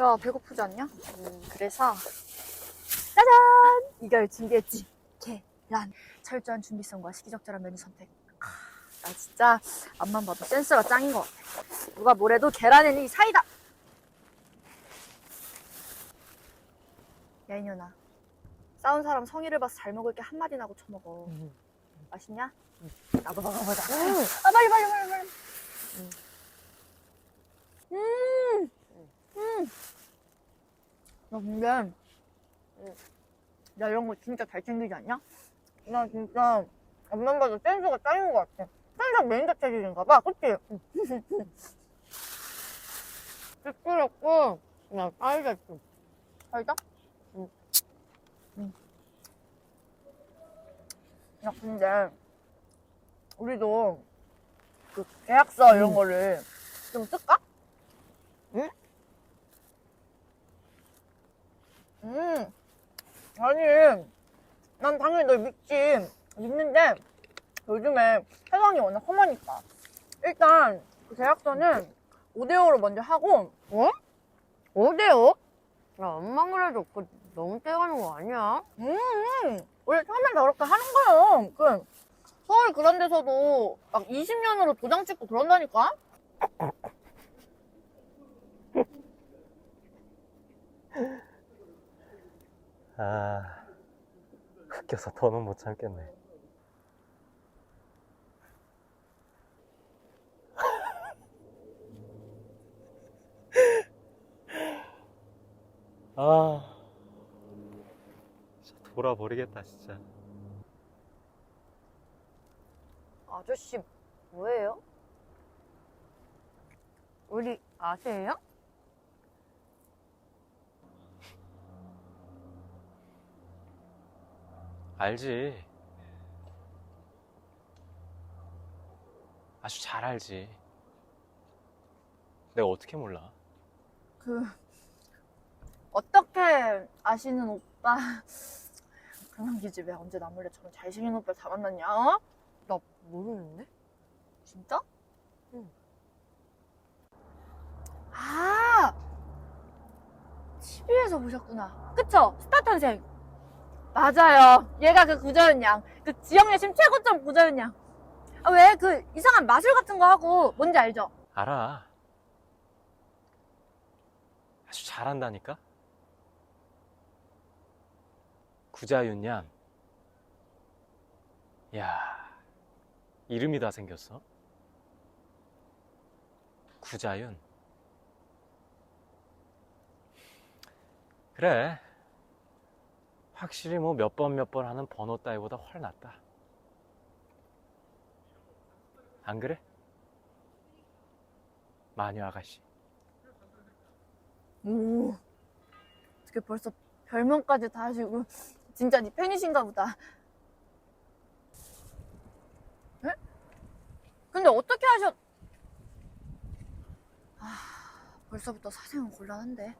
야, 배고프지 않냐? 음, 그래서 짜잔! 이걸 준비했지. 계란. 철저한 준비성과 시기적절한 메뉴 선택. 아, 나 진짜 앞만 봐도 센스가 짱인 것 같아. 누가 뭐래도 계란에는 이 사이다. 야 이년아. 싸운 사람 성의를 봐서 잘 먹을 게 한마디나 하고 쳐 먹어. 맛있냐? 나도 먹어보자. 아 빨리 빨리 빨리 빨리. 음. 음. 나 근데 나 이런 거 진짜 잘 챙기지 않냐? 나 진짜 앞만 봐도 센스가 짱인 것 같아. 항상 메인자 체질인가 봐, 그치? 시끄럽고 살자 좀. 살자? 응. 응. 야 근데 우리도 그 계약서 이런 응. 거를 좀 쓸까? 응? 음. 아니, 난 당연히 널 믿지. 믿는데, 요즘에 세상이 워낙 험하니까. 일단, 그 계약서는 5대5로 먼저 하고, 어? 어디요? 야, 엄마 그래도 그 너무 떼가는 거 아니야? 음, 원래 처음엔 다 그렇게 하는 거예요. 그, 서울 그런 데서도 막 20년으로 도장 찍고 그런다니까? 흑겨서 더는 못 참겠네. 아, 진짜 돌아버리겠다, 진짜. 아저씨, 뭐예요? 우리 아세요? 알지. 아주 잘 알지. 내가 어떻게 몰라? 그, 어떻게 아시는 오빠. 그냥 기집애 언제 나 몰래 저런 잘생긴 오빠를 다 만났냐, 어? 나 모르는데? 진짜? 응. 아! TV에서 보셨구나. 그쵸? 스타 탄생. 맞아요. 얘가 그 구자연 양. 그 지역내심 최고점 구자연 양. 아, 왜? 그 이상한 마술 같은 거 하고, 뭔지 알죠? 알아. 아주 잘한다니까? 구자윤 양. 야, 이름이 다 생겼어. 구자윤. 그래. 확실히 뭐몇번 몇 번 하는 번호 따위보다 훨 낫다. 안 그래? 마녀 아가씨. 오. 어떻게 벌써 별명까지 다 하시고, 진짜 네 팬이신가 보다. 에? 근데 어떻게 하셨... 아, 벌써부터 사생은 곤란한데.